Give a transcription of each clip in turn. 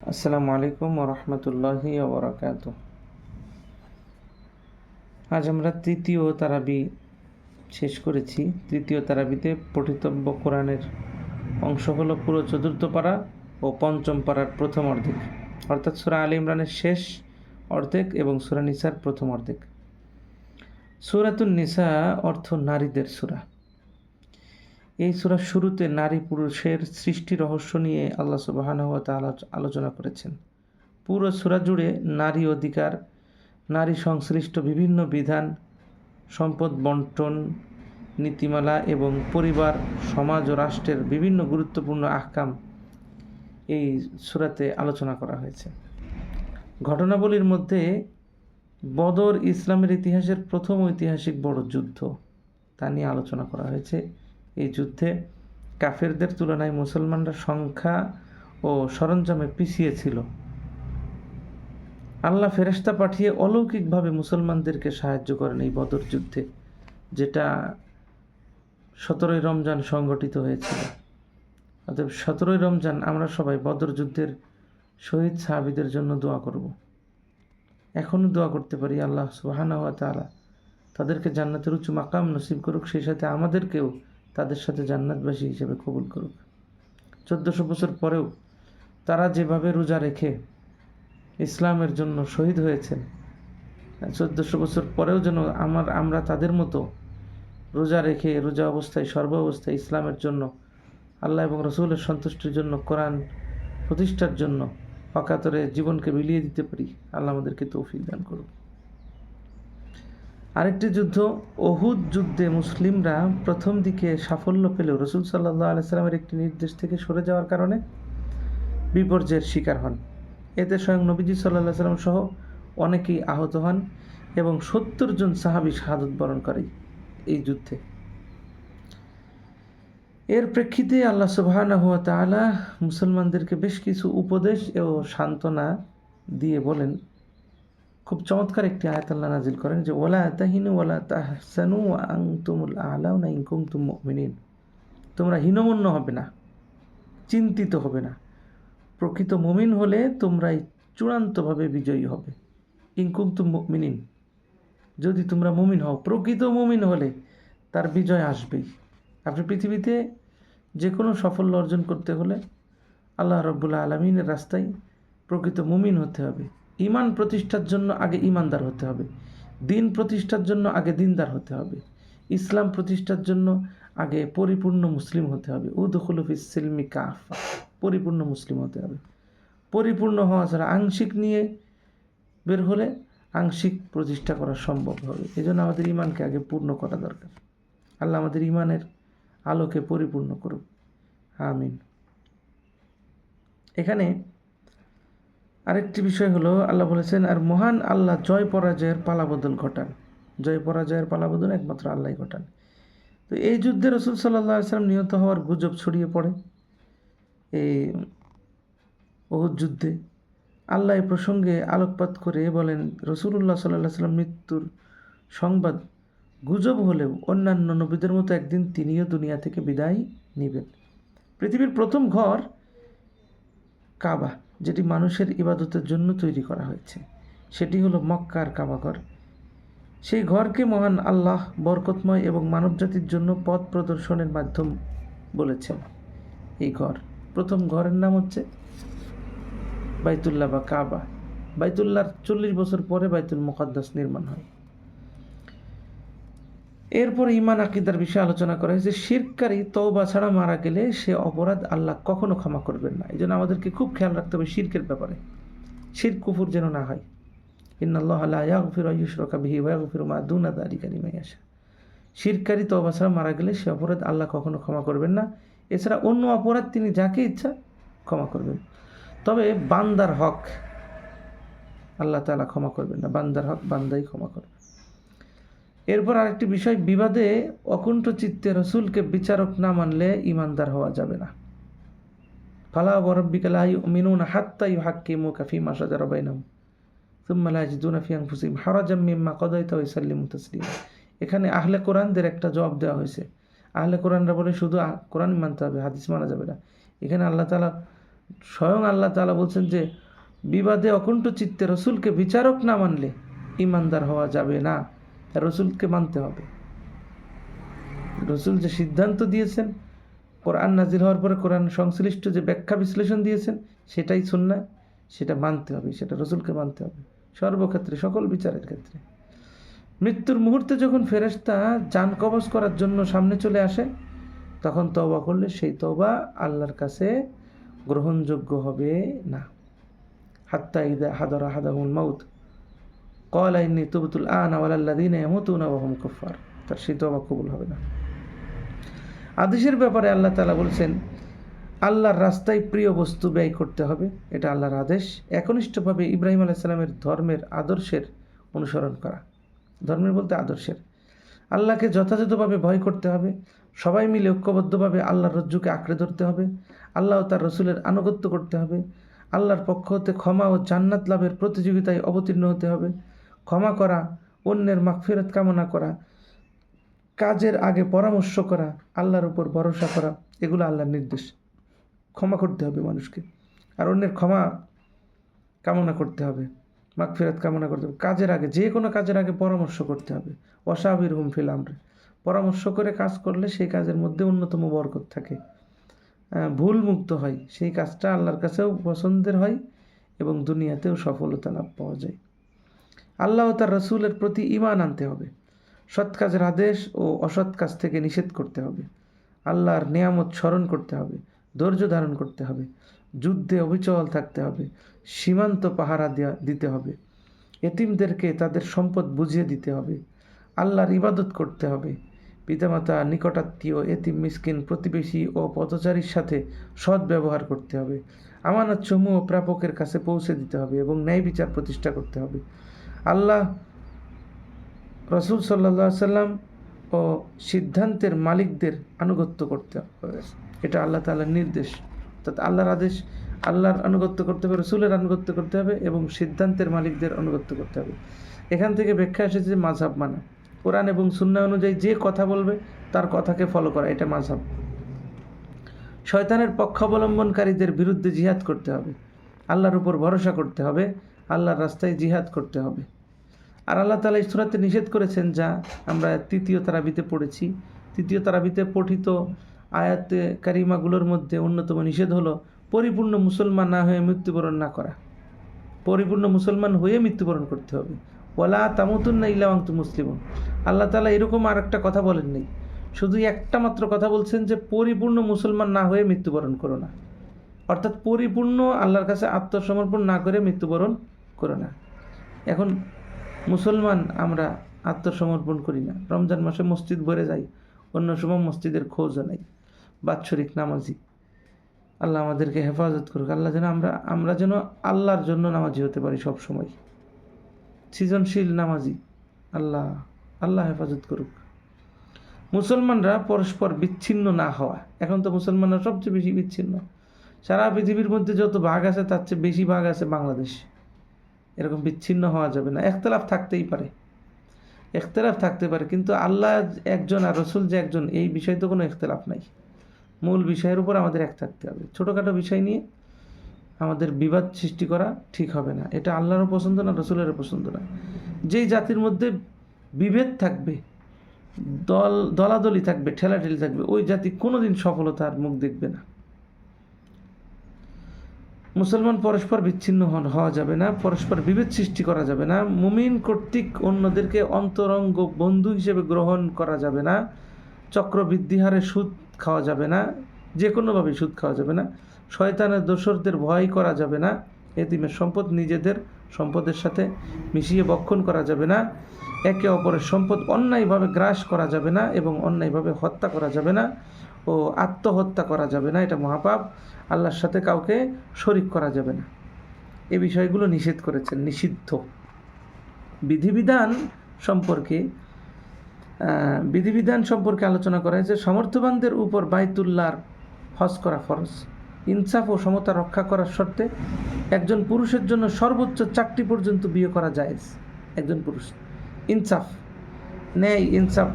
আসসালামু আলাইকুম ওরহমতুল্লাহি ওবরাকাত আজ আমরা তৃতীয় তারাবি শেষ করেছি। তৃতীয় তারাবিতে পঠিতব্য কোরআনের অংশ হলো পুরো চতুর্থ পাড়া ও পঞ্চম পাড়ার প্রথম অর্ধেক। অর্থাৎ সুরা আলী ইমরানের শেষ অর্ধেক এবং সুরা নিসার প্রথম অর্ধেক। সুরাতুন নিসা অর্থ নারীদের সুরা। এই সূরার শুরুতে নারী পুরুষের সৃষ্টি রহস্য নিয়ে আল্লাহ সুবাহানহ তাআলা আলোচনা করেছেন। পুরো সূরা জুড়ে নারী অধিকার, নারী সংশ্লিষ্ট বিভিন্ন বিধান, সম্পদ বন্টন, নীতিমালা এবং পরিবার, সমাজ ও রাষ্ট্রের বিভিন্ন গুরুত্বপূর্ণ আহকাম এই সূরাতে আলোচনা করা হয়েছে। ঘটনাবলীর মধ্যে বদর ইসলামের ইতিহাসের প্রথম ঐতিহাসিক বড় যুদ্ধ তা নিয়ে আলোচনা করা হয়েছে। এই যুদ্ধে কাফেরদের তুলনায় মুসলমানরা সংখ্যা ও সরঞ্জামে পিছিয়ে ছিল। আল্লাহ ফেরেশতা পাঠিয়ে অলৌকিকভাবে মুসলমানদেরকে সাহায্য করেন এই বদর যুদ্ধে, যেটা সতেরোই রমজান সংগঠিত হয়েছিল। অতএব সতেরোই রমজান আমরা সবাই বদর যুদ্ধের শহীদ সাহাবিদের জন্য দোয়া করব। এখনও দোয়া করতে পারি আল্লাহ সুবাহানা ওয়া তাআলা তাদেরকে জান্নাতের উঁচু মাকাম নসিব করুক, সেই সাথে আমাদেরকেও তাদের সাথে জান্নাতবাসী হিসেবে কবুল করুক। চোদ্দোশো বছর পরেও তারা যেভাবে রোজা রেখে ইসলামের জন্য শহীদ হয়েছেন, চোদ্দোশো বছর পরেও যেন আমার, আমরা তাদের মতো রোজা রেখে, রোজা অবস্থায়, সর্ব অবস্থায় ইসলামের জন্য, আল্লাহ এবং রসুলের সন্তুষ্টির জন্য, কোরআন প্রতিষ্ঠার জন্য, অকাতরে জীবনকে বিলিয়ে দিতে পারি, আল্লাহ আমাদেরকে তৌফিক দান করুক। আরেকটি যুদ্ধ অহুদ যুদ্ধে মুসলিমরা প্রথম দিকে সাফল্য পেলেও রসুল সাল্লাহ আলাইসাল্লামের একটি নির্দেশ থেকে সরে যাওয়ার কারণে বিপর্যয়ের শিকার হন। এতে স্বয়ং নবীজি সাল্লাহ সাল্লাম সহ অনেকেই আহত হন এবং সত্তর জন সাহাবি শাহাদত বরণ করে এই যুদ্ধে। এর প্রেক্ষিতে আল্লাহ সুবাহানা হুয়া মুসলমানদেরকে বেশ কিছু উপদেশ ও সান্ত্বনা দিয়ে বলেন। খুব চমৎকার একটি আয়াত আল্লাহ নাজিল করেন যে ওলা তাহিনু ওলা তাহসানু আং তুমুল আলাউ না ইনকুম তুম মিনিন তোমরা হীনমন্য হবে না, চিন্তিত হবে না। প্রকৃত মুমিন হলে তোমরাই চূড়ান্তভাবে বিজয়ী হবে। ইনকুম তুম মিনিন যদি তোমরা মুমিন হও, প্রকৃত মুমিন হলে তার বিজয় আসবেই। আপনি পৃথিবীতে যে কোনো সাফল্য অর্জন করতে হলে আল্লাহ রব্বুল্লাহ আলমিনের রাস্তায় প্রকৃত মুমিন হতে হবে। ইমান প্রতিষ্ঠার জন্য আগে ইমানদার হতে হবে। দিন প্রতিষ্ঠার জন্য আগে দিনদার হতে হবে। ইসলাম প্রতিষ্ঠার জন্য আগে পরিপূর্ণ মুসলিম হতে হবে। উদখুলফিস সিলমি কাফা, পরিপূর্ণ মুসলিম হতে হবে। পরিপূর্ণ হওয়া ছাড়া আংশিক নিয়ে বের হলে আংশিক প্রতিষ্ঠা করা সম্ভব হবে। এই জন্য আমাদের ইমানকে আগে পূর্ণ করা দরকার। আল্লাহ আমাদের ইমানের আলোকে পরিপূর্ণ করুক। আমিন। এখানে আরেকটি বিষয় হলো, আল্লাহ বলেছেন, আর মহান আল্লাহ জয় পরাজয়ের পালাবদল ঘটান। জয় পরাজয়ের পালাবদল একমাত্র আল্লাহ ঘটান। তো এই যুদ্ধে রসুল সাল্লাহ আসলাম নিহত হওয়ার গুজব ছড়িয়ে পড়ে। এই বহুত যুদ্ধে আল্লাহ এ প্রসঙ্গে আলোকপাত করে বলেন রসুল্লাহ সাল্লাহ সাল্লাম মৃত্যুর সংবাদ গুজব হলেও অন্যান্য নবীদের মতো একদিন তিনিও দুনিয়া থেকে বিদায় নেবেন। পৃথিবীর প্রথম ঘর কাবা। যেটি মানুষের ইবাদতের জন্য তৈরি করা হয়েছে। সেটি হলো মক্কার কাবাঘর সেই ঘরকে মহান আল্লাহ বরকতময় এবং মানবজাতির জন্য পথ প্রদর্শনের মাধ্যম বলেছেন। এই ঘর, প্রথম ঘরের নাম হচ্ছে বাইতুল্লাহ বা কাবা। বাইতুল্লাহর চল্লিশ বছর পরে বাইতুল মুকাদ্দাস নির্মাণ হয়। এরপর ইমান আকিদার বিষয়ে আলোচনা করা হয়েছে, শিরকারী তওবা ছাড়া মারা গেলে সে অপরাধ আল্লাহ কখনো ক্ষমা করবেন না। এই জন্য আমাদেরকে খুব খেয়াল রাখতে হবে শিরকের ব্যাপারে। শির কুফুর যেন না হয়। ইন্নাল্লাহ আল্লাহ ইয়াগফির আয়ুশরকা বিহি ওয়াগফির মা দুনা দারি কারিমাই আসা শিরকারী তওবা ছাড়া মারা গেলে সে অপরাধ আল্লাহ কখনো ক্ষমা করবেন না। এছাড়া অন্য অপরাধ তিনি যাকে ইচ্ছা ক্ষমা করবেন। তবে বান্দার হক আল্লাহ তালা ক্ষমা করবেন না। বান্দার হক বান্দাই ক্ষমা করবে। এরপর আরেকটি বিষয়, বিবাদে অকুণ্ঠ চিত্তে রসুলকে বিচারক না মানলে ইমানদার হওয়া যাবে না। ফালা বরব্বিকালাই মিনুন হাত্তাই হাক্কি মু কাফি মাসাজা রবাইনাম সুম্মালা জিদুনা ফিয়াং ফুসিম হারাজাম মিম্মা কদাইতা ওইসাল্লিম তসলিম। এখানে আহলে কোরআনদের একটা জবাব দেওয়া হয়েছে। আহলে কোরআনরা বলে, শুধু কোরআন মানতে হবে, হাদিস মানা যাবে না। এখানে আল্লাহ তালা স্বয়ং আল্লাহ তালা বলছেন যে, বিবাদে অকুণ্ঠ চিত্তে রসুলকে বিচারক না মানলে ইমানদার হওয়া যাবে না। রসুলকে মানতে হবে। রসুল যে সিদ্ধান্ত দিয়েছেন, কোরআন নাজির হওয়ার পরে কোরআন সংশ্লিষ্ট যে ব্যাখ্যা বিশ্লেষণ দিয়েছেন, সেটাই শুননা সেটা মানতে হবে, সেটা রসুলকে মানতে হবে। সর্বক্ষেত্রে, সকল বিচারের ক্ষেত্রে। মৃত্যুর মুহূর্তে যখন ফেরেশতা যান কবজ করার জন্য সামনে চলে আসে, তখন তওবা করলে সেই তবা আল্লাহর কাছে গ্রহণযোগ্য হবে না। হাত্তা ইদা হাদরা হাদাহুল মাউত। কল আইনি তুবতুল আন আওয়ালাল্লাদিন এমতুন আবহম কুফার তার সেই তওবা কবুল হবে না। আদেশের ব্যাপারে আল্লাহ তালা বলছেন, আল্লাহর রাস্তায় প্রিয় বস্তু ব্যয় করতে হবে, এটা আল্লাহর আদেশ। একনিষ্ঠভাবে ইব্রাহিম আলাইসাল্লামের ধর্মের আদর্শের অনুসরণ করা। ধর্মের বলতে আদর্শের। আল্লাহকে যথাযথভাবে ভয় করতে হবে, সবাই মিলে ঐক্যবদ্ধভাবে আল্লাহর রজ্জুকে আঁকড়ে ধরতে হবে, আল্লাহ তার রসুলের আনুগত্য করতে হবে, আল্লাহর পক্ষ হতে ক্ষমা ও জান্নাত লাভের প্রতিযোগিতায় অবতীর্ণ হতে হবে ক্ষমা করা, অন্যের মাগফিরাত কামনা করা, কাজের আগে পরামর্শ করা, আল্লাহর উপর ভরসা করা, এগুলো আল্লাহর নির্দেশ। ক্ষমা করতে হবে মানুষকে। আর অন্যের ক্ষমা কামনা করতে হবে, মাগফিরাত কামনা করতে হবে। কাজের আগে, যে কোনো কাজের আগে পরামর্শ করতে হবে। অসাবির হুম ফিল আমরে। পরামর্শ করে কাজ করলে সেই কাজের মধ্যে অন্যতম বরকত থাকে। ভুল মুক্ত হয়, সেই কাজটা আল্লাহর কাছেও পছন্দের হয় এবং দুনিয়াতেও সফলতা লাভ পাওয়া যায়। আল্লাহ তার রসুলের প্রতি ইমান আনতে হবে। সৎ কাজের আদেশ ও অসৎ কাজ থেকে নিষেধ করতে হবে। আল্লাহর নিয়ামত স্মরণ করতে হবে, ধৈর্য ধারণ করতে হবে, যুদ্ধে অবিচল থাকতে হবে, সীমান্ত পাহারা দেয়া দিতে হবে, এতিমদেরকে তাদের সম্পদ বুঝিয়ে দিতে হবে, আল্লাহর ইবাদত করতে হবে, পিতামাতা, নিকটাত্মীয়, এতিম, মিসকিন, প্রতিবেশী ও পথচারীর সাথে সৎ ব্যবহার করতে হবে আমানত সমূহ প্রাপকের কাছে পৌঁছে দিতে হবে এবং ন্যায় বিচার প্রতিষ্ঠা করতে হবে। আল্লাহ রসুল সাল্লা সাল্লাম ও সিদ্ধান্তের মালিকদের আনুগত্য করতে হবে। এটা আল্লাহ তাআলার নির্দেশ। অর্থাৎ আল্লাহর আদেশ, আল্লাহর আনুগত্য করতে হবে, রসুলের আনুগত্য করতে হবে এবং সিদ্ধান্তের মালিকদের আনুগত্য করতে হবে। এখান থেকে ব্যাখ্যা এসেছে যে মাঝহাব মানা। কোরআন এবং সুন্না অনুযায়ী যে কথা বলবে, তার কথাকে ফলো করা, এটা মাঝহাব শয়তানের পক্ষাবলম্বনকারীদের বিরুদ্ধে জিহাদ করতে হবে। আল্লাহর উপর ভরসা করতে হবে। আল্লাহর রাস্তায় জিহাদ করতে হবে। আর আল্লাহ তালা ইসরাতে নিষেধ করেছেন যা আমরা তৃতীয় তারাবিতে পড়েছি। তৃতীয় তারাবিতে পঠিত আয়াতে কারিমাগুলোর মধ্যে অন্যতম নিষেধ হলো, পরিপূর্ণ মুসলমান না হয়ে মৃত্যুবরণ না করা। পরিপূর্ণ মুসলমান হয়ে মৃত্যুবরণ করতে হবে। ওলা তামুতুন্না ইলাওয়ান্তু মুসলিম আল্লাহ তালা এরকম আর একটা কথা বলেন নেই। শুধু একটা মাত্র কথা বলছেন যে, পরিপূর্ণ মুসলমান না হয়ে মৃত্যুবরণ করো না। অর্থাৎ পরিপূর্ণ আল্লাহর কাছে আত্মসমর্পণ না করে মৃত্যুবরণ করো না। এখন মুসলমান আমরা আত্মসমর্পণ করি না। রমজান মাসে মসজিদ ভরে যাই, অন্য সময় মসজিদের খোঁজও নেই, বাৎসরিক নামাজি। আল্লাহ আমাদেরকে হেফাজত করুক। আল্লাহ যেন আমরা আমরা যেন আল্লাহর জন্য নামাজি হতে পারি সব সময় সৃজনশীল নামাজি আল্লাহ আল্লাহ হেফাজত করুক। মুসলমানরা পরস্পর বিচ্ছিন্ন না হওয়া। এখন তো মুসলমানরা সবচেয়ে বেশি বিচ্ছিন্ন। সারা পৃথিবীর মধ্যে যত ভাগ আছে, তার চেয়ে বেশি ভাগ আছে বাংলাদেশ। এরকম বিচ্ছিন্ন হওয়া যাবে না। একতলাফ থাকতেই পারে। একতলাফ থাকতে পারে, কিন্তু আল্লাহ একজন আর রসুল যে একজন, এই বিষয়ে তো কোনো একতলাফ নাই। মূল বিষয়ের উপর আমাদের এক থাকতে হবে। ছোটোখাটো বিষয় নিয়ে আমাদের বিবাদ সৃষ্টি করা ঠিক হবে না। এটা আল্লাহরও পছন্দ না রসুলেরও পছন্দ না। যেই জাতির মধ্যে বিভেদ থাকবে, দল, দলাদলি থাকবে, ঠেলাঠেলি থাকবে, ওই জাতি কোনোদিন সফলতার মুখ দেখবে না। মুসলমান পরস্পর বিচ্ছিন্ন হওয়া যাবে না। পরস্পর বিভেদ সৃষ্টি করা যাবে না। মুমিন কর্তৃক অন্যদেরকে অন্তরঙ্গ বন্ধু হিসেবে গ্রহণ করা যাবে না। চক্রবৃদ্ধি হারে সুদ খাওয়া যাবে না। যে কোনোভাবে সুদ খাওয়া যাবে না। শয়তানের দোসরদের ভয় করা যাবে না। এতিমের সম্পদ নিজেদের সম্পদের সাথে মিশিয়ে বক্ষণ করা যাবে না। একে অপরের সম্পদ অন্যায়ভাবে গ্রাস করা যাবে না এবং অন্যায়ভাবে হত্যা করা যাবে না। ও আত্মহত্যা করা যাবে না, এটা মহাপাপ। আল্লাহর সাথে কাউকে শরিক করা যাবে না। এ বিষয়গুলো নিষেধ করেছেন, নিষিদ্ধ। বিধিবিধান সম্পর্কে বিধিবিধান সম্পর্কে আলোচনা করা হয়েছে, সমর্থবানদের উপর বাইতুল্লাহর হজ করা ফরজ। ইনসাফ ও সমতা রক্ষা করার শর্তে একজন পুরুষের জন্য সর্বোচ্চ চারটি পর্যন্ত বিয়ে করা যায় একজন পুরুষ। ইনসাফ, ন্যায় ইনসাফ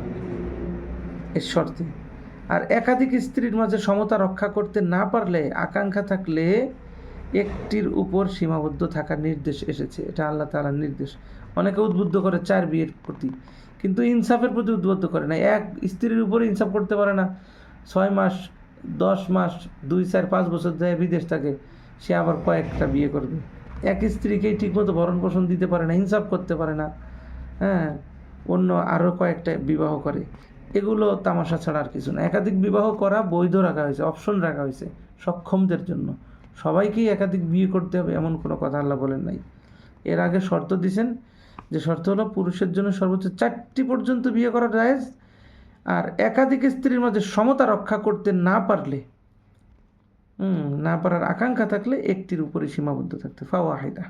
এর শর্তে। আর একাধিক স্ত্রীর মাঝে সমতা রক্ষা করতে না পারলে আকাঙ্ক্ষা থাকলে একটির উপর সীমাবদ্ধ থাকার নির্দেশ এসেছে। এটা আল্লাহ তাআলার নির্দেশ। অনেকে উদ্বুদ্ধ করে চার বিয়ের প্রতি, কিন্তু ইনসাফের প্রতি উদ্বুদ্ধ করে না। এক স্ত্রীর উপরে ইনসাফ করতে পারে না। ছয় মাস, দশ মাস, দুই, চার, পাঁচ বছর যায় বিদেশ থাকে, সে আবার কয়েকটা বিয়ে করবে। এক স্ত্রীকেই ঠিকমতো ভরণ পোষণ দিতে পারে না, ইনসাফ করতে পারে না। হ্যাঁ অন্য আরও কয়েকটা বিবাহ করে। এগুলো তামাশা ছাড়া আর কিছু না। একাধিক বিবাহ করা বৈধ রাখা হয়েছে অপশন রাখা হয়েছে সক্ষমদের জন্য। সবাইকেই একাধিক বিয়ে করতে হবে এমন কোনো কথা আল্লাহ বলেন নাই। এর আগে শর্ত দিছেন যে শর্ত হলো পুরুষের জন্য সর্বোচ্চ চারটি পর্যন্ত বিয়ে করা জায়েজ, আর একাধিক স্ত্রীর মাঝে সমতা রক্ষা করতে না পারলে না পারার আকাঙ্ক্ষা থাকলে একটির উপরে সীমাবদ্ধ থাকতে ফাওয়া ফাওয়াহিদা।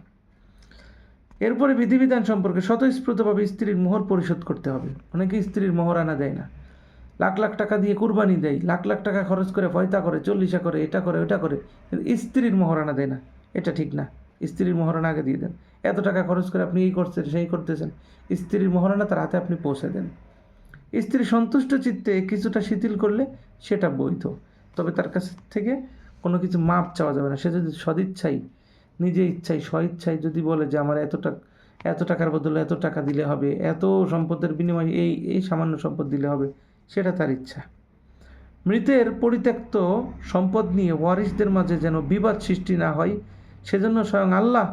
এরপরে বিধিবিধান সম্পর্কে স্বতঃস্ফূর্তভাবে স্ত্রীর মোহর পরিশোধ করতে হবে। অনেকে স্ত্রীর মোহর আনা দেয় না। লাখ লাখ টাকা দিয়ে কুরবানি দেয়, লাখ লাখ টাকা খরচ করে ফয়তা করে, চল্লিশা করে এটা করে, ওটা করে। স্ত্রীর মোহরানা দেয় না। এটা ঠিক না। স্ত্রীর মোহরানা আগে দিয়ে দেন। এত টাকা খরচ করে আপনি এই করছেন, সেই করতেছেন। স্ত্রীর মোহরানা তার হাতে আপনি পৌঁছে দেন। স্ত্রী সন্তুষ্ট চিত্তে কিছুটা শিথিল করলে সেটা বৈধ। তবে তার কাছ থেকে কোনো কিছু মাপ চাওয়া যাবে না। সে যদি সদিচ্ছাই নিজে ইচ্ছাই স্বইচ্ছাই যদি বলে যে আমার এত টাকা এত টাকার বদলে এত টাকা দিলে হবে, এত সম্পদের বিনিময়ে এই এই সামান্য সম্পদ দিলে হবে, সেটা তার ইচ্ছা। মৃতের পরিত্যক্ত সম্পদ নিয়ে ওয়ারিসদের মাঝে যেন বিবাদ সৃষ্টি না হয়, সেজন্য স্বয়ং আল্লাহ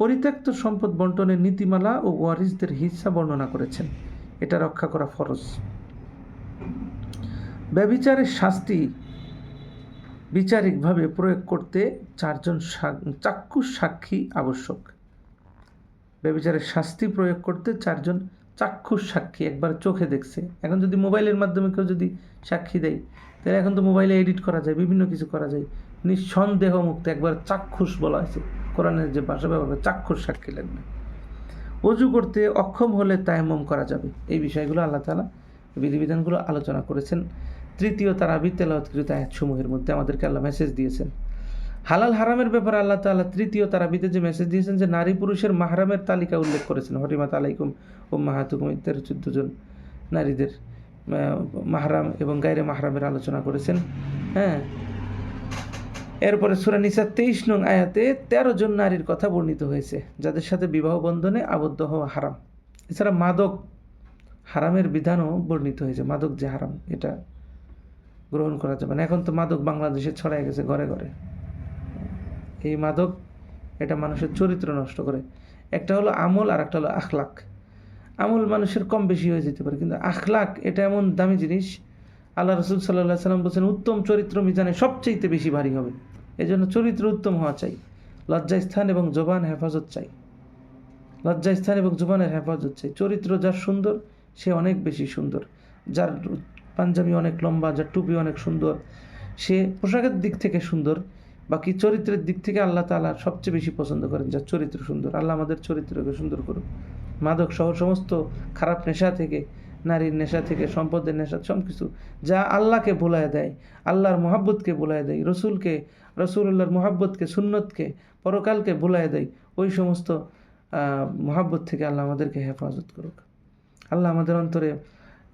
পরিত্যক্ত সম্পদ বন্টনের নীতিমালা ও ওয়ারিসদের হিস্সা বর্ণনা করেছেন। এটা রক্ষা করা ফরজ। ব্যবিচারের শাস্তি বিচারিকভাবে প্রয়োগ করতে চারজন চাক্ষুষ সাক্ষী আবশ্যক। ব্যবিচারের শাস্তি প্রয়োগ করতে চারজন চাক্ষুষ সাক্ষী একবার চোখে দেখছে। এখন যদি মোবাইলের মাধ্যমে কেউ যদি সাক্ষী দেয়, তাহলে এখন তো মোবাইলে এডিট করা যায়, বিভিন্ন কিছু করা যায়। নিঃসন্দেহ মুক্ত একবার চাক্ষুষ বলা হয়েছে। কোরআনের যে ভাষা ব্যবহার চাক্ষুষ সাক্ষী লাগবে। অজু করতে অক্ষম হলে তায়াম্মম করা যাবে। এই বিষয়গুলো আল্লাহ তালা বিধিবিধানগুলো আলোচনা করেছেন। তৃতীয় তারাবি তেলাওয়াতকৃত আয়াতসমূহের মধ্যে আমাদেরকে আল্লাহ মেসেজ দিয়েছেন। হালাল হারামের ব্যাপারে আল্লাহ তাআলা তৃতীয় তারাবিতে যে মেসেজ দিয়েছেন যে নারী পুরুষের মাহরামের তালিকা উল্লেখ করেছেন। হরিমাত আলাইকুম ও মাহাতুকুম চোদ্দ জন নারীদের মাহরাম এবং গায়রে মাহরামের আলোচনা করেছেন। হ্যাঁ। এরপরে সুরা নিসা তেইশ নং আয়াতে তেরো জন নারীর কথা বর্ণিত হয়েছে, যাদের সাথে বিবাহ বন্ধনে আবদ্ধ হওয়া হারাম। এছাড়া মাদক হারামের বিধানও বর্ণিত হয়েছে। মাদক যে হারাম, এটা গ্রহণ করা যাবে না। এখন তো মাদক বাংলাদেশে ছড়াই গেছে ঘরে ঘরে। এই মাদক এটা মানুষের চরিত্র নষ্ট করে। একটা হলো আমল আর একটা হলো আখলাক। আমল মানুষের কম বেশি হয়ে যেতে পারে, কিন্তু আখলাক এটা এমন দামি জিনিস। আল্লাহ রসুল সাল্লাহ সাল্লাম বলছেন, উত্তম চরিত্র মিজানে সবচেয়ে বেশি ভারী হবে। এই জন্য চরিত্র উত্তম হওয়া চাই। লজ্জাস্থান এবং জবান হেফাজত চাই। লজ্জাস্থান এবং জবানের হেফাজত চাই। চরিত্র যার সুন্দর, সে অনেক বেশি সুন্দর। যার পাঞ্জাবি অনেক লম্বা যার টুপি অনেক সুন্দর। সে পোশাকের দিক থেকে সুন্দর, বাকি চরিত্রের দিক থেকে আল্লাহ তাআলা সবচেয়ে বেশি পছন্দ করেন যার চরিত্র সুন্দর। আল্লাহ আমাদের চরিত্রকে সুন্দর করুন মাদক সহ সমস্ত খারাপ নেশা থেকে, নারীর নেশা থেকে, সম্পদের নেশা সব কিছু যা আল্লাহকে ভুলায় দেয়, আল্লাহর মোহাব্বতকে ভুলায় দেয়, রসুলকে রসুল্লাহর মোহাব্বতকে, সুন্নতকে, পরকালকে ভুলায় দেয়, ওই সমস্ত মোহাব্বত থেকে আল্লাহ আমাদেরকে হেফাজত করুক। আল্লাহ আমাদের অন্তরে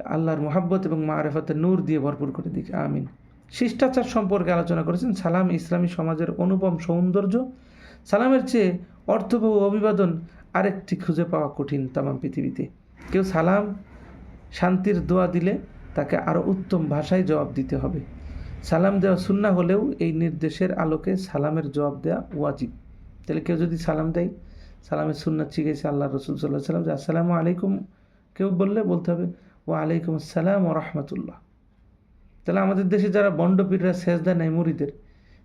আল্লাহর মোহাব্বত এবং মারেফাতের নূর দিয়ে ভরপুর করে দিক আমিন। শিষ্টাচার সম্পর্কে আলোচনা করেছেন সালাম ইসলামী সমাজের অনুপম সৌন্দর্য। সালামের চেয়ে অর্থবহ অভিবাদন আরেকটি খুঁজে পাওয়া কঠিন তামাম পৃথিবীতে। কেউ সালাম, শান্তির দোয়া দিলে তাকে আরও উত্তম ভাষায় জবাব দিতে হবে। সালাম দেওয়া সুন্না হলেও এই নির্দেশের আলোকে সালামের জবাব দেওয়া ওয়াজিব। তাহলে কেউ যদি সালাম দেয়, সালামের সুন্নাত শিখেছে আল্লাহ রসুল সাল্লাহ সাল্লাম যে, আসসালামু আলাইকুম কেউ বললে বলতে হবে ও আলাইকুম আসসালাম ও রহমতুল্লাহ। তাহলে আমাদের দেশে যারা বন্ডপীররা সেজদা নেয় মুড়িদের,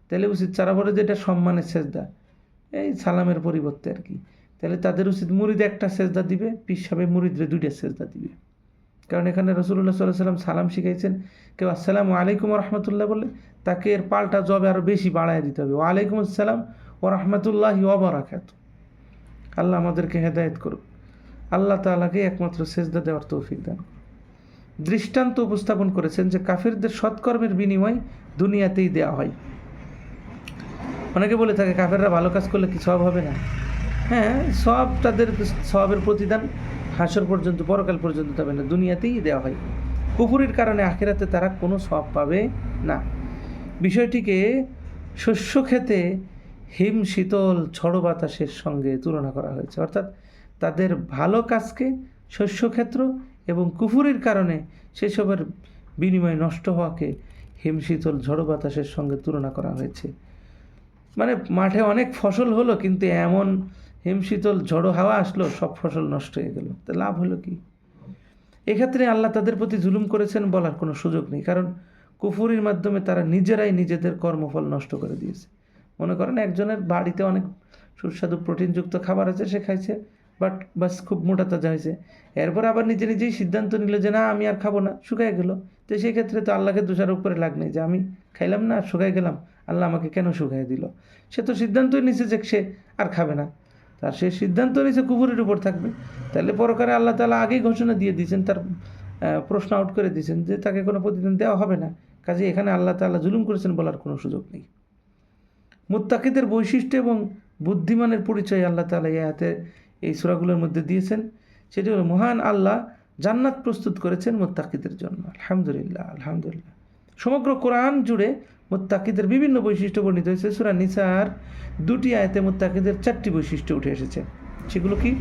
তাহলে উচিত তারা বলে যে এটা সম্মানের সেজদা, এই সালামের পরিবর্তে আর কি। তাহলে তাদের উচিত মুরিদ একটা সেজদা দিবে পিস সাহেব মুরিদরে দুইটা সেজদা দিবে। কারণ এখানে রসুল্লাহ সাল্লাহ সাল্লাম সালাম শিখাইছেন, কেউ আসসালামু আলাইকুম রহমতুল্লাহ বললে তাকে এর পাল্টা জবে আরও বেশি বাড়ায় দিতে হবে। ওয়ালাইকুম আসসালাম ও রহমতুল্লাহ ওবরাকাত আল্লাহ আমাদেরকে হেদায়েত করুক। আল্লাহ তাআলাকে একমাত্র সেজদা দেওয়ার তৌফিক দান। দৃষ্টান্ত উপস্থাপন করেছেন যে কাফেরদের সৎকর্মের বিনিময় দুনিয়াতেই দেওয়া হয়। অনেকে বলে থাকে, কাফেররা ভালো কাজ করলে কি সব হবে না? হ্যাঁ সব তাদের সবের প্রতিদান হাসর পর্যন্ত, পরকাল পর্যন্ত তবে না, দুনিয়াতেই দেওয়া হয়। কুফুরির কারণে আখেরাতে তারা কোনো সব পাবে না। বিষয়টিকে শস্য খেতে হিম, শীতল, ঝড়ো বাতাসের সঙ্গে তুলনা করা হয়েছে। অর্থাৎ তাদের ভালো কাজকে শস্যক্ষেত্র এবং কুফুরির কারণে সেসবের বিনিময়ে নষ্ট হওয়াকে হিমশীতল ঝড়ো বাতাসের সঙ্গে তুলনা করা হয়েছে। মানে মাঠে অনেক ফসল হলো, কিন্তু এমন হিমশীতল ঝড়ো হাওয়া আসলো, সব ফসল নষ্ট হয়ে গেল। তা লাভ হলো কি? এক্ষেত্রে আল্লাহ তাদের প্রতি জুলুম করেছেন বলার কোনো সুযোগ নেই, কারণ কুফুরির মাধ্যমে তারা নিজেরাই নিজেদের কর্মফল নষ্ট করে দিয়েছে। মনে করেন একজনের বাড়িতে অনেক সুস্বাদু প্রোটিনযুক্ত খাবার আছে, সে খাইছে বাট বাস খুব মোটা তাজা হয়েছে। এরপর আবার নিজে নিজেই সিদ্ধান্ত নিল যে, না, আমি আর খাব না। শুকায় গেল। তো সেই ক্ষেত্রে তো আল্লাহকে দোষার উপরে লাগ নেই যে, আমি খাইলাম না, শুকায় গেলাম। আল্লাহ আমাকে কেন শুকায় দিল? সে তো সিদ্ধান্তই নিছে যে, সে আর খাবে না। তার সে সিদ্ধান্ত নিছে কুকুরের উপর থাকবে। তাহলে পরকারে আল্লাহ তালা আগেই ঘোষণা দিয়ে দিয়েছেন, তার প্রশ্ন আউট করে দিয়েছেন যে, তাকে কোনো প্রতিদিন দেওয়া হবে না। কাজে এখানে আল্লাহ তাআলা জুলুম করেছেন বলার কোনো সুযোগ নেই। মুত্তাকিদের বৈশিষ্ট্য এবং বুদ্ধিমানের পরিচয় আল্লাহ তালা এই আয়াতে এই সূরাগুলোর মধ্যে দিয়েছেন। সেটি হলো, মহান আল্লাহ জান্নাত প্রস্তুত করেছেন মোত্তাকিদের জন্য। আলহামদুলিল্লাহ আলহামদুলিল্লাহ। সমগ্র কোরআন জুড়ে মোত্তাকিদের বিভিন্ন বৈশিষ্ট্য বর্ণিত হয়েছে। সূরা নিসার দুটি আয়তে মোত্তাকিদের চারটি বৈশিষ্ট্য উঠে এসেছে। সেগুলো কি?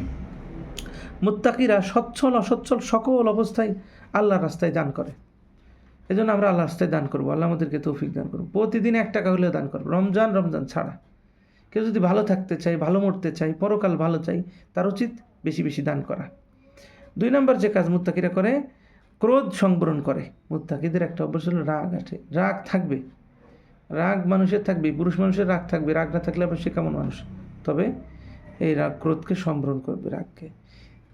মোত্তাকিরা সচ্ছল, অসচ্ছল সকল অবস্থায় আল্লাহর রাস্তায় দান করে। এজন্য আমরা আল্লাহ রাস্তায় দান করব। আল্লাহ আমাদেরকে তৌফিক দান করব প্রতিদিন এক টাকা হলেও দান করব। রমজান রমজান ছাড়া। কেউ যদি ভালো থাকতে চাই ভালো মরতে চাই পরকাল ভালো চাই তার উচিত বেশি বেশি দান করা। দুই নম্বর যে কাজ মুত্তাকিরা করে, ক্রোধ সংবরণ করে। মুত্তাকিদের একটা অভ্যাস হলো রাগ আছে। রাগ থাকবে। রাগ মানুষের থাকবে, পুরুষ মানুষের রাগ থাকবে। রাগ না থাকলে আবার সে কেমন মানুষ? তবে এই রাগ ক্রোধকে সম্বরণ করবে রাগকে।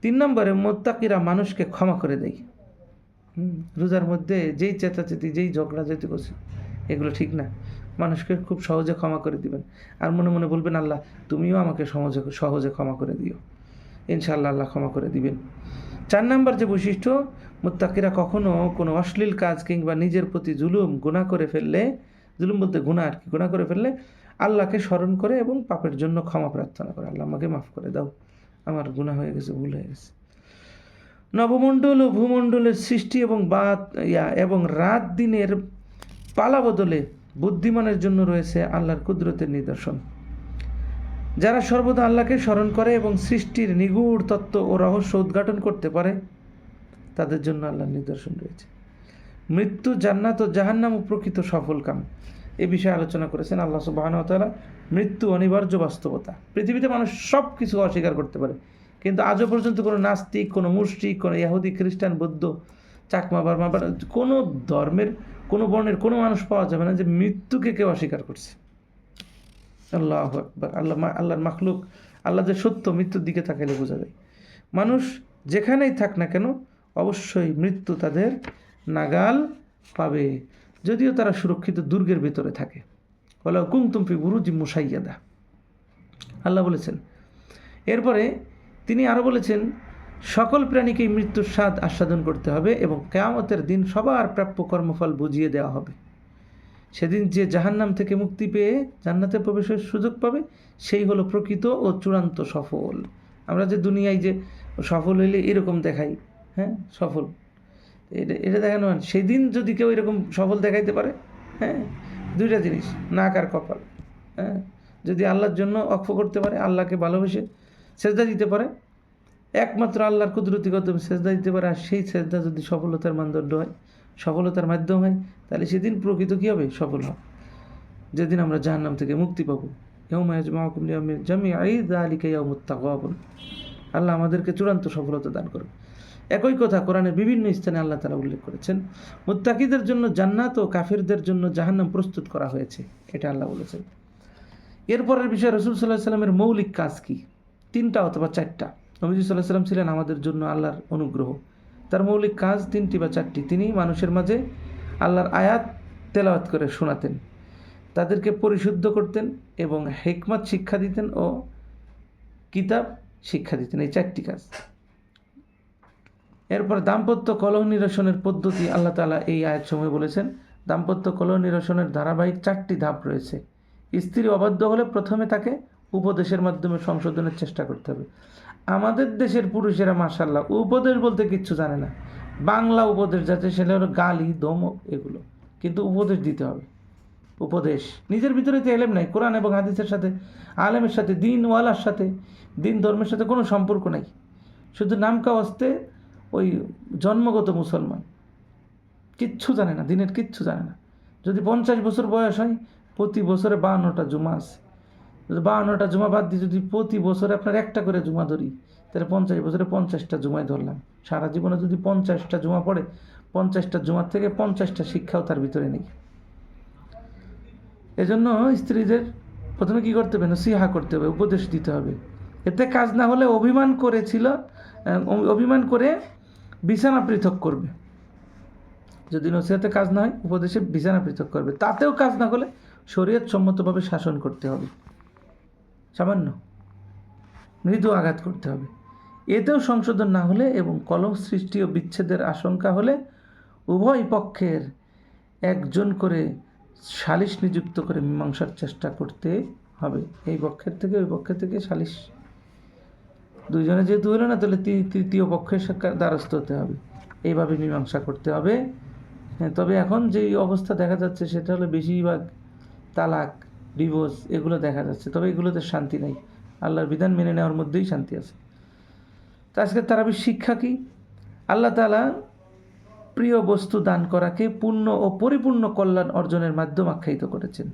তিন নম্বরে মোত্তাকিরা মানুষকে ক্ষমা করে দেয়। রোজার মধ্যে যেই চেঁচাচেতি, যেই ঝগড়া যেতে করছে, এগুলো ঠিক না। মানুষকে খুব সহজে ক্ষমা করে দিবেন। আর মনে মনে বলবেন, আল্লাহ, তুমিও আমাকে সহজে সহজে ক্ষমা করে দিও। ইনশাল্লাহ আল্লাহ ক্ষমা করে দিবেন। চার নাম্বার যে বৈশিষ্ট্য, মুত্তাকিরা কখনো কোনো অশ্লীল কাজ কিংবা নিজের প্রতি জুলুম গুণা করে ফেললে, জুলুম বলতে গুণা আর কি গুণা করে ফেললে আল্লাহকে স্মরণ করে এবং পাপের জন্য ক্ষমা প্রার্থনা করে, আল্লাহ, আমাকে মাফ করে দাও। আমার গুণা হয়ে গেছে, ভুল হয়ে গেছে। নবমণ্ডল ও ভূমণ্ডলের সৃষ্টি এবং বাত ইয়া, এবং রাত দিনের পালা বদলে বুদ্ধিমানের জন্য রয়েছে আল্লাহর কুদরতের নিদর্শন। যারা সর্বদা আল্লাহকে স্মরণ করে এবং সৃষ্টির নিগুড় তত্ত্ব ও রহস্য উদ্ঘাটন করতে পারে, তাদের জন্য আল্লাহর নিদর্শন রয়েছে। মৃত্যু, জান্নাত ও জাহান্নাম প্রকৃত সফল কাম। এ বিষয়ে আলোচনা করেছেন আল্লাহ সুবাহানতালা মৃত্যু অনিবার্য বাস্তবতা। পৃথিবীতে মানুষ সব কিছু অস্বীকার করতে পারে। কিন্তু আজও পর্যন্ত কোনো নাস্তিক, কোনো মুষ্টিক কোনো ইহুদি, খ্রিস্টান, বৌদ্ধ চাকমা, বার্মা, বা কোনো ধর্মের, কোনো বর্ণের কোনো মানুষ পাওয়া যাবে না যে মৃত্যুকে কেউ অস্বীকার করছে। আল্লাহ আকবর। আল্লাহ মা- আল্লাহর মাখলুক, আল্লাহ যে সত্য মৃত্যুর দিকে তাকাইলে বোঝা যায়। মানুষ যেখানেই থাক না কেন অবশ্যই মৃত্যু তাদের নাগাল পাবে। যদিও তারা সুরক্ষিত দুর্গের ভিতরে থাকে। বলে কুমতুমফি বুরুজি মুসাইয়াদা আল্লাহ বলেছেন। এরপরে তিনি আরও বলেছেন সকল প্রাণীকেই মৃত্যুর স্বাদ আস্বাদন করতে হবে এবং কেয়ামতের দিন সবার প্রাপ্য কর্মফল বুঝিয়ে দেওয়া হবে। সেদিন যে জাহান্নাম থেকে মুক্তি পেয়ে জান্নাতে প্রবেশের সুযোগ পাবে, সেই হলো প্রকৃত ও চূড়ান্ত সফল। আমরা যে দুনিয়ায় যে সফল হইলে এরকম দেখাই হ্যাঁ? সফল। এটা এটা দেখানো হয় সেদিন যদি কেউ এরকম সফল দেখাইতে পারে হ্যাঁ? দুইটা জিনিস, নাক আর কপাল হ্যাঁ? যদি আল্লাহর জন্য অক্ষ করতে পারে, আল্লাহকে ভালোবেসে সেজদা দিতে পারে একমাত্র আল্লাহর কুদরতিগত সেজদা দিতে পারে, আর সেই সেজদা যদি সফলতার মানদণ্ড হয়, সফলতার মাধ্যম হয়, তাহলে সেদিন প্রকৃত কী হবে? সফল হবে। যেদিন আমরা জাহান্নাম থেকে মুক্তি পাবো। আল্লাহ আমাদেরকে চূড়ান্ত সফলতা দান করবে একই কথা কোরআনের বিভিন্ন স্থানে আল্লাহ তালা উল্লেখ করেছেন, মুত্তাকিদের জন্য জান্নাত ও কাফিরদের জন্য জাহান্নাম প্রস্তুত করা হয়েছে। এটা আল্লাহ বলেছেন। এরপরের বিষয় রসুল সাল্লাহ সাল্লামের মৌলিক কাজ কি? তিনটা অথবা চারটা। নবীজ সাল্লাহ সাল্লাম ছিলেন আমাদের জন্য আল্লাহর অনুগ্রহ। তার মৌলিক কাজ তিনটি বা চারটি। তিনি মানুষের মাঝে আল্লাহর আয়াত তেলাওয়াত করে শোনাতেন, তাদেরকে পরিশুদ্ধ করতেন এবং হেকমত শিক্ষা দিতেন ও কিতাব শিক্ষা দিতেন। এই চারটি কাজ। এরপর দাম্পত্য কলহ নিরসনের পদ্ধতি আল্লাহ তালা এই আয়াত সময় বলেছেন। দাম্পত্য কলহ নিরসনের ধারাবাহিক চারটি ধাপ রয়েছে। স্ত্রী অবাধ্য হলে প্রথমে তাকে উপদেশের মাধ্যমে সংশোধনের চেষ্টা করতে হবে। আমাদের দেশের পুরুষেরা মাসাল্লাহ উপদেশ বলতে কিচ্ছু জানে না। বাংলা উপদেশ যাচ্ছে, সেটা হলো গালি দমক এগুলো। কিন্তু উপদেশ দিতে হবে। উপদেশ। নিজের ভিতরে তো এলেম নাই। কোরআন এবং হাদিসের সাথে, আলেমের সাথে দিন ওয়ালার সাথে, দিন ধর্মের সাথে কোনো সম্পর্ক নাই। শুধু নামকা অস্তে ওই জন্মগত মুসলমান। কিচ্ছু জানে না, দিনের কিচ্ছু জানে না। যদি পঞ্চাশ বছর বয়স হয়, প্রতি বছরে বাহান্নটা জুমা আছে। যদি বাহান্নটা জুমা বাদ দিয়ে যদি প্রতি বছরে আপনার একটা করে জুমা ধরি, তাহলে পঞ্চাশ বছরে পঞ্চাশটা জুমায় ধরলাম। সারা জীবনে যদি পঞ্চাশটা জুমা পড়ে, পঞ্চাশটা জুমার থেকে পঞ্চাশটা শিক্ষাও তার ভিতরে নেই। এজন্য স্ত্রীদের প্রথমে কি করতে হবে? নসিহা করতে হবে, উপদেশ দিতে হবে। এতে কাজ না হলে অভিমান করেছিল অভিমান করে বিছানা পৃথক করবে। যদি নসিহাতে কাজ না হয়, উপদেশে বিছানা পৃথক করবে। তাতেও কাজ না হলে শরীয়ত সম্মতভাবে শাসন করতে হবে। সামান্য। মৃদু আঘাত করতে হবে। এতেও সংশোধন না হলে এবং কলম সৃষ্টি ও বিচ্ছেদের আশঙ্কা হলে উভয় পক্ষের একজন করে সালিশ নিযুক্ত করে মীমাংসার চেষ্টা করতে হবে। এই পক্ষের থেকে, ওই পক্ষের থেকে সালিশ। দুইজনে যেহেতু হলো না, তাহলে তৃতীয় পক্ষের দ্বারস্থ হতে হবে। এইভাবে মীমাংসা করতে হবে। হ্যাঁ তবে এখন যেই অবস্থা দেখা যাচ্ছে, সেটা হলো বেশিরভাগ তালাক ডিভোর্স, এগুলো দেখা যাচ্ছে। তবে এগুলোতে শান্তি নেই। আল্লাহর বিধান মেনে নেওয়ার মধ্যেই শান্তি আছে। তো আজকে তারাবির শিক্ষা কি? আল্লাহ তালা প্রিয় বস্তু দান করাকে পূর্ণ ও পরিপূর্ণ কল্যাণ অর্জনের মাধ্যম আখ্যায়িত করেছেন।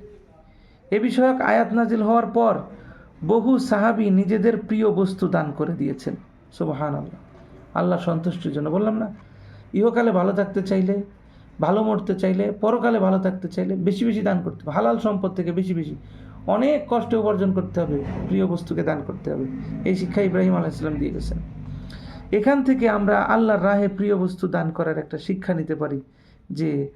এ বিষয়ক আয়াত নাজিল হওয়ার পর বহু সাহাবী নিজেদের প্রিয় বস্তু দান করে দিয়েছেন। সুবহান আল্লাহ আল্লাহ সন্তুষ্টির জন্য বললাম না? ইহকালে ভালো থাকতে চাইলে ভালো মরতে চাইলে, পরকালে ভালো থাকতে চাইলে বেশি বেশি দান করতে হবে। হালাল সম্পদ থেকে বেশি বেশি। অনেক কষ্টে উপার্জন করতে হবে, প্রিয় বস্তুকে দান করতে হবে। এই শিক্ষা ইব্রাহিম আলাইসালাম দিয়ে গেছেন। এখান থেকে আমরা আল্লাহর রাহে প্রিয় বস্তু দান করার একটা শিক্ষা নিতে পারি যে,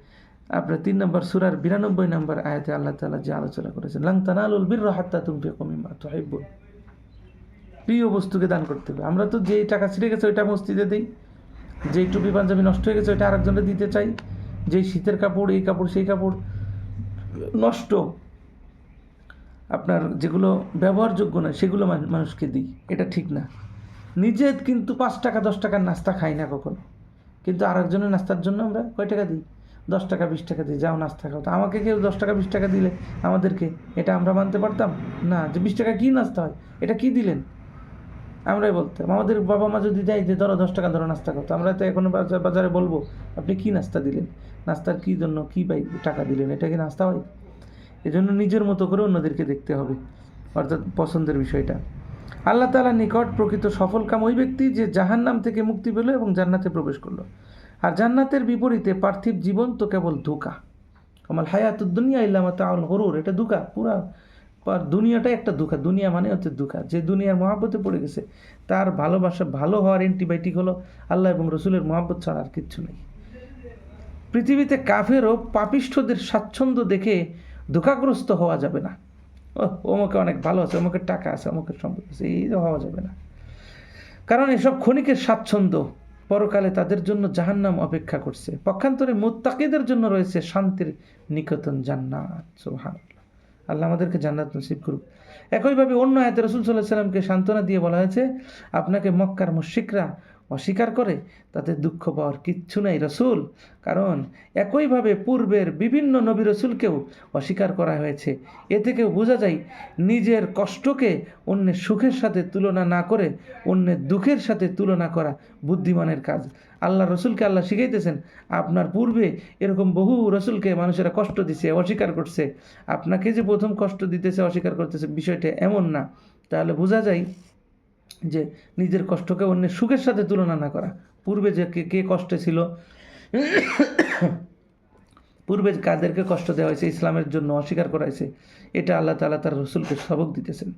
আপনার তিন নম্বর সুরার বিরানব্বই নম্বর আয়াতে আল্লাহ তালা যে আলোচনা করেছেন, লাং তানালুল বীর হাত্তা তুমি কমিমা তুহিব্বুন। প্রিয় বস্তুকে দান করতে হবে। আমরা তো যেই টাকা ছিঁড়ে গেছে ওইটা মসজিদে দিই, যেই টুপি, পাঞ্জাবি নষ্ট হয়ে গেছে ওইটা আরেকজনে দিতে চাই। যেই শীতের কাপড়, এই কাপড়, সেই কাপড়, নষ্ট। আপনার যেগুলো ব্যবহারযোগ্য নয়, সেগুলো মানুষকে দিই। এটা ঠিক না। নিজে কিন্তু পাঁচ টাকা, দশ টাকার নাস্তা খাই না কখনো। কিন্তু আরেকজনের নাস্তার জন্য আমরা কয় টাকা দিই? দশ টাকা, বিশ টাকা দিই। যাও নাস্তা খাও। তো আমাকে কেউ দশ টাকা, বিশ টাকা দিলে আমাদেরকে এটা আমরা মানতে পারতাম? না। যে বিশ টাকা কী নাস্তা হয়? এটা কি দিলেন? আমরাই বলতাম। আমাদের বাবা মা যদি দেয়, যে ধরো দশ টাকা ধরো নাস্তা করতো। আমরা তো এখন বাজার- বলব, আপনি কি নাস্তা দিলেন? নাস্তার কী জন্য কী পাই টাকা দিলেন? এটা কি নাস্তা হয় এজন্য নিজের মতো করে অন্যদেরকে দেখতে হবে, অর্থাৎ পছন্দের বিষয়টা। আল্লাহ তাআলার নিকট প্রকৃত সফল কাম ওই ব্যক্তি যে জাহান্নাম থেকে মুক্তি পেল এবং জান্নাতে প্রবেশ করল। আর জান্নাতের বিপরীতে পার্থিব জীবন তো কেবল ধোকা। আমার হায়াতুদ দুনিয়া ইল্লামা তাউল হরুর এটা ধোকা, পুরা পার দুনিয়াটাই একটা ধোকা দুনিয়া মানে হচ্ছে দুঃখা। যে দুনিয়ার মহাব্বতে পড়ে গেছে, তার ভালোবাসা ভালো হওয়ার অ্যান্টিবায়োটিক হলো আল্লাহ এবং রসুলের মহাব্বত ছাড়া আর কিচ্ছু নেই। পৃথিবীতে কাফেরও পাপিষ্ঠদের স্বাচ্ছন্দ্য দেখে ধোকাগ্রস্ত হওয়া যাবে না। ও অমুকে অনেক ভালো আছে অমুকের টাকা আছে অমুকের সম্পদ আছে, এই হওয়া যাবে না। কারণ এসব ক্ষণিকের স্বাচ্ছন্দ্য পরকালে তাদের জন্য জাহান্নাম অপেক্ষা করছে। পক্ষান্তরে মুত্তাকিদের জন্য রয়েছে শান্তির নিকটন জান্নাত, সুবহানাল্লাহ। আল্লাহ আমাদেরকে জান্নাত নসিব করুক। একইভাবে অন্য আয়তে রসুল সাল্লাহ সাল্লামকে সান্ত্বনা দিয়ে বলা হয়েছে, আপনাকে মক্কার মুশিকরা অস্বীকার করে, তাতে দুঃখ পাওয়ার কিচ্ছু নাই রসুল। কারণ একইভাবে পূর্বের বিভিন্ন নবী রসুলকেও অস্বীকার করা হয়েছে। এ থেকেও বোঝা যায়, নিজের কষ্টকে অন্যের সুখের সাথে তুলনা না করে অন্যের দুঃখের সাথে তুলনা করা বুদ্ধিমানের কাজ। আল্লাহ রসুলকে আল্লাহ শিখাইতেছেন, আপনার পূর্বে এরকম বহু রসুলকে মানুষেরা কষ্ট দিছে, অস্বীকার করছে। আপনাকে যে প্রথম কষ্ট দিতেছে, অস্বীকার করতেছে, বিষয়টা এমন না। তাহলে বোঝা যায় যে নিজের কষ্টকে অন্যের সুখের সাথে তুলনা না করা। পূর্বে যে কে কে কষ্টে ছিল, পূর্বে কাদেরকে কষ্ট দেওয়া হয়েছে, ইসলামের জন্য অস্বীকার করা হয়েছে, এটা আল্লাহ তাআলা তার রসুলকে সবক দিতেছেন।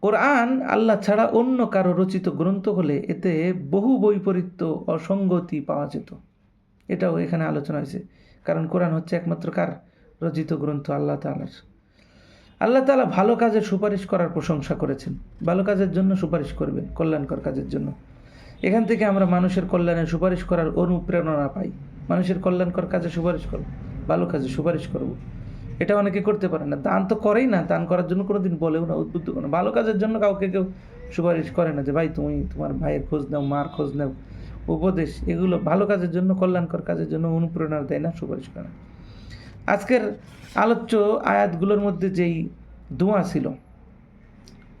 কোরআন আল্লাহ ছাড়া অন্য কারও রচিত গ্রন্থ হলে এতে বহু বৈপরীত্য, অসঙ্গতি পাওয়া যেত। এটাও এখানে আলোচনা হয়েছে। কারণ কোরআন হচ্ছে একমাত্র কার? রচিত গ্রন্থ আল্লাহ তাআলার। আল্লাহ তালা ভালো কাজের সুপারিশ করার প্রশংসা করেছেন। ভালো কাজের জন্য সুপারিশ করবেন, কল্যাণকর কাজের জন্য। এখান থেকে আমরা মানুষের কল্যাণে সুপারিশ করার অনুপ্রেরণা পাই। মানুষের কল্যাণকর কাজে সুপারিশ করব, ভালো কাজে সুপারিশ করব। এটা অনেকে করতে পারে না। দান তো করেই না, দান করার জন্য কোনো দিন বলেও না, উদ্বুদ্ধ করে ভালো কাজের জন্য কাউকে কেউ সুপারিশ করে না যে, ভাই, তুমি তোমার ভাইয়ের খোঁজ নাও, মার খোঁজ নাও। উপদেশ, এগুলো ভালো কাজের জন্য, কল্যাণকর কাজের জন্য অনুপ্রেরণা দেয় না, সুপারিশ করে না। আজকের আলোচ্য আয়াতগুলোর মধ্যে যেই দোয়া ছিল,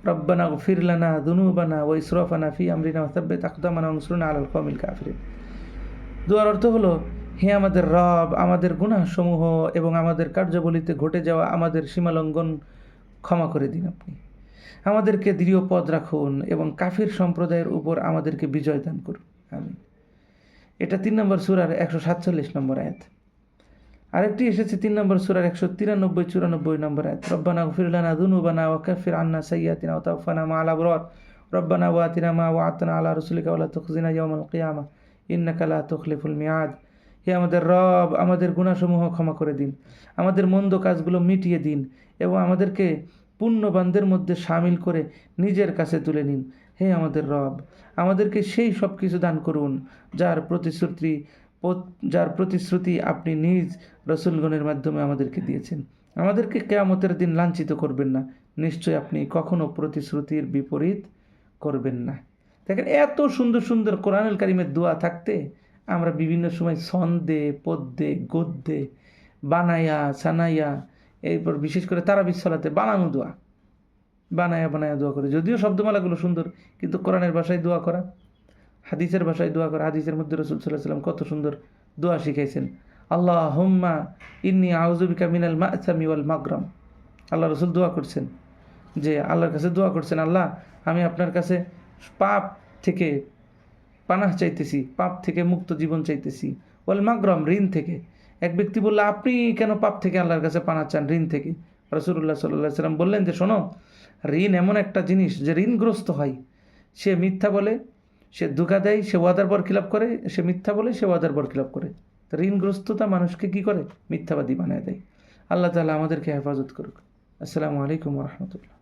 রব্বানা ফিরলানা দুনুবানা ও ইসরফানা ফি আমরিনা ওসাব্বে তাকদামানা অংসরুনা আলাল কমিল কাফিরিন। দোয়ার অর্থ হলো, হে আমাদের রব, আমাদের গুনাহসমূহ এবং আমাদের কার্যাবলীতে ঘটে যাওয়া আমাদের সীমালঙ্ঘন ক্ষমা করে দিন আপনি। আমাদেরকে দৃঢ় পদ রাখুন এবং কাফির সম্প্রদায়ের উপর আমাদেরকে বিজয় দান করুন। আমি এটা তিন নম্বর সুরার একশো সাতচল্লিশ নম্বর আয়াত। আরেকটি এসেছে তিন নম্বর সুরার একশো তিরানব্বই, চুরানব্বই নম্বর আয়াত। রব্বানা ফিরলানা দুনুবানা ওয়া কাফির আন্না সাইয়াতিনা ওয়া তাওফানা মা আলা বরর রব্বানা ওয়া আতিনা মা ওয়া আতনা আলা রসুলিকা ওয়া লা তুখজিনা ইয়াওমাল কিয়ামা। ইন্নাকা লা তুখলিফুল মিয়াদ হে আমাদের রব, আমাদের গুণাসমূহ ক্ষমা করে দিন। আমাদের মন্দ কাজগুলো মিটিয়ে দিন এবং আমাদেরকে পুণ্যবানদের মধ্যে সামিল করে নিজের কাছে তুলে নিন। হে আমাদের রব, আমাদেরকে সেই সব কিছু দান করুন, যার প্রতিশ্রুতি যার প্রতিশ্রুতি আপনি নিজ রসুলগণের মাধ্যমে আমাদেরকে দিয়েছেন। আমাদেরকে কেয়ামতের দিন লাঞ্ছিত করবেন না। নিশ্চয় আপনি কখনো প্রতিশ্রুতির বিপরীত করবেন না। দেখেন, এত সুন্দর সুন্দর কোরআনুল কারিমের দোয়া থাকতে আমরা বিভিন্ন সময় ছন্দে, পদ্যে, গদ্যে, বানায়া সানাইয়া এরপর বিশেষ করে তারা বিশ্বলাতে বানানো দোয়া। বানায়া বানায়া দোয়া করে। যদিও শব্দমালাগুলো সুন্দর, কিন্তু কোরআনের ভাষায় দোয়া করা, হাদিসের ভাষায় দোয়া করা, হাদিসের মধ্যে রসুল সাল্লাহ সাল্লাম কত সুন্দর দোয়া শিখাইছেন। আল্লাহ হুম্মা ইন্নি আউজুবিকা মিনাল মাসামি ওয়াল মাগরাম। আল্লাহ রসুল দোয়া করছেন যে আল্লাহর কাছে দোয়া করছেন, আল্লাহ, আমি আপনার কাছে পাপ থেকে পানাহ চাইতেছি, পাপ থেকে মুক্ত জীবন চাইতেছি। ওয়াল মাগরম, ঋণ থেকে। এক ব্যক্তি বলল, আপনি কেন পাপ থেকে আল্লাহর কাছে পানা চান, ঋণ থেকে? রসুল্লাহ সাল্লাহ সাল্লাম বললেন যে, শোনো, ঋণ এমন একটা জিনিস যে ঋণগ্রস্ত হয়। সে মিথ্যা বলে, সে ধোকা দেয়, সে ওয়াদার বর খিলাপ করে, সে মিথ্যা বলে, সে ওয়াদার বর খিলাপ করে। ঋণগ্রস্ততা মানুষকে কি করে? মিথ্যাবাদী বানায় দেয়। আল্লাহ তালা আমাদেরকে হেফাজত করুক। আসসালামু আলাইকুম রহমতুল্লাহ।